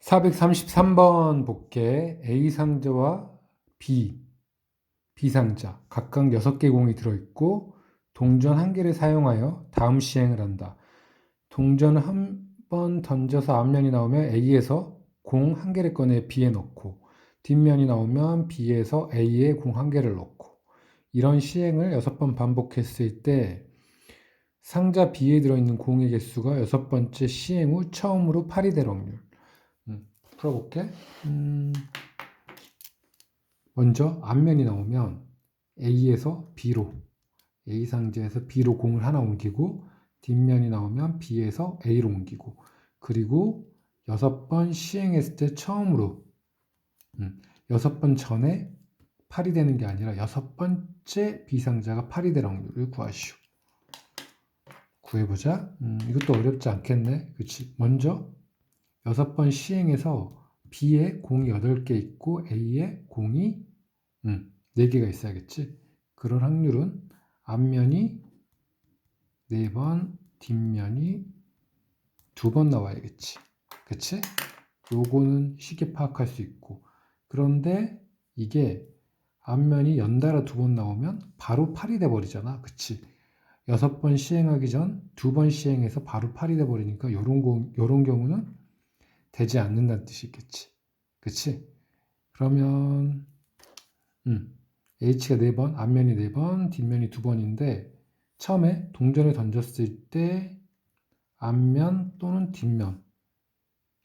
433번 볼게 A 상자와 B, B 상자 각각 6개 공이 들어있고 동전 한 개를 사용하여 다음 시행을 한다. 동전을 한번 던져서 앞면이 나오면 A에서 공 한 개를 꺼내 B에 넣고 뒷면이 나오면 B에서 A에 공 한 개를 넣고 이런 시행을 6번 반복했을 때 상자 B에 들어있는 공의 개수가 여섯 번째 시행 후 처음으로 8이 될 확률. 음, 풀어볼게. 음, 먼저 앞면이 나오면 A에서 B로 A 상자에서 B로 공을 하나 옮기고 뒷면이 나오면 B에서 A로 옮기고 그리고 여섯 번 시행했을 때 처음으로 음, 여섯 번 전에 8이 되는 게 아니라 여섯 번째 B 상자가 8이 될 확률을 구하시오. 구해보자. 음, 이것도 어렵지 않겠네. 그치? 먼저 여섯 번 시행해서 B에 공이 8개 있고 A에 공이 음, 4개가 있어야겠지. 그런 확률은 앞면이 4번, 뒷면이 2번 나와야겠지. 그치? 요거는 쉽게 파악할 수 있고. 그런데 이게 앞면이 연달아 두 번 나오면 바로 8이 돼버리잖아. 그치? 여섯 번 시행하기 전 두 번 시행해서 바로 8이 돼버리니까 요런, 거, 요런 경우는 되지 않는다는 뜻이 있겠지. 그치? 그러면, 음, H가 4번, 앞면이 4번, 뒷면이 2번인데, 처음에 동전을 던졌을 때, 앞면 또는 뒷면.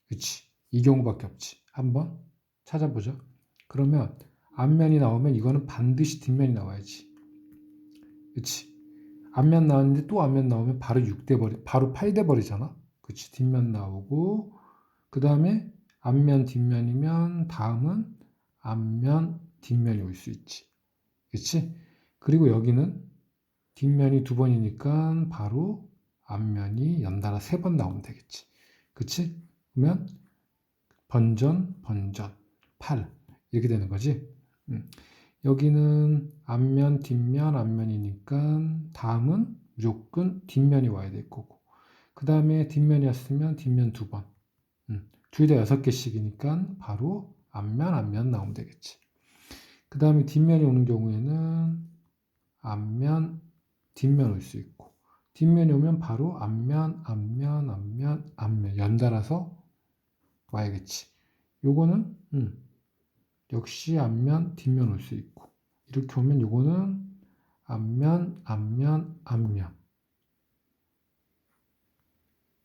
그치? 이 경우밖에 없지. 한번 찾아보자. 그러면, 앞면이 나오면 이거는 반드시 뒷면이 나와야지. 그치? 앞면 나왔는데 또 앞면 나오면 바로 6대 버리, 바로 8대 버리잖아. 그치? 뒷면 나오고, 그 다음에 앞면, 뒷면이면 다음은 앞면, 뒷면이 올 수 있지. 그치? 그리고 여기는 뒷면이 두 번이니까 바로 앞면이 연달아 세 번 나오면 되겠지. 그치? 그러면 번전, 번전, 8 이렇게 되는 거지. 음. 여기는 앞면, 뒷면, 앞면이니까 다음은 무조건 뒷면이 와야 될 거고 그 다음에 뒷면이었으면 뒷면 두 번. 음. 둘다 여섯 개씩이니까 바로 앞면, 앞면 나오면 되겠지. 그 다음에 뒷면이 오는 경우에는 앞면, 뒷면 올 수 있고 뒷면이 오면 바로 앞면, 앞면, 앞면, 앞면 연달아서 와야겠지. 요거는 음, 역시 앞면, 뒷면 올 수 있고 이렇게 오면 요거는 앞면, 앞면, 앞면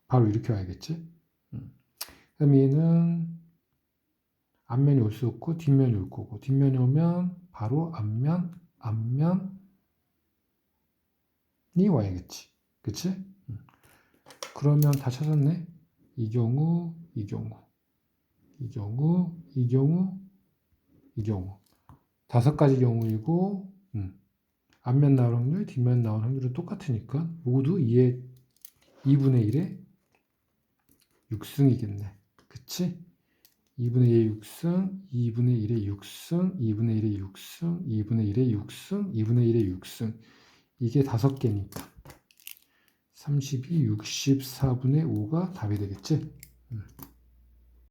바로 이렇게 와야겠지. 음. 그럼 얘는 앞면이 올 수 없고 뒷면이 올 거고 뒷면이 오면 바로 앞면, 앞면이 와야겠지. 그치? 음. 그러면 다 찾았네. 이 경우, 이 경우, 이 경우, 이 경우, 이 경우. 다섯 가지 경우이고, 음. 앞면 나올 확률, 뒷면 나올 확률은 똑같으니까 모두 2의 2분의 1의 6승이겠네. 그치? 2분의 1의 6승, 2분의 1의 6승, 2분의 1의 6승, 2분의 1의 6승, 2분의 1의 6승. 이게 다섯 개니까. 32, 64분의 5가 답이 되겠지? 음.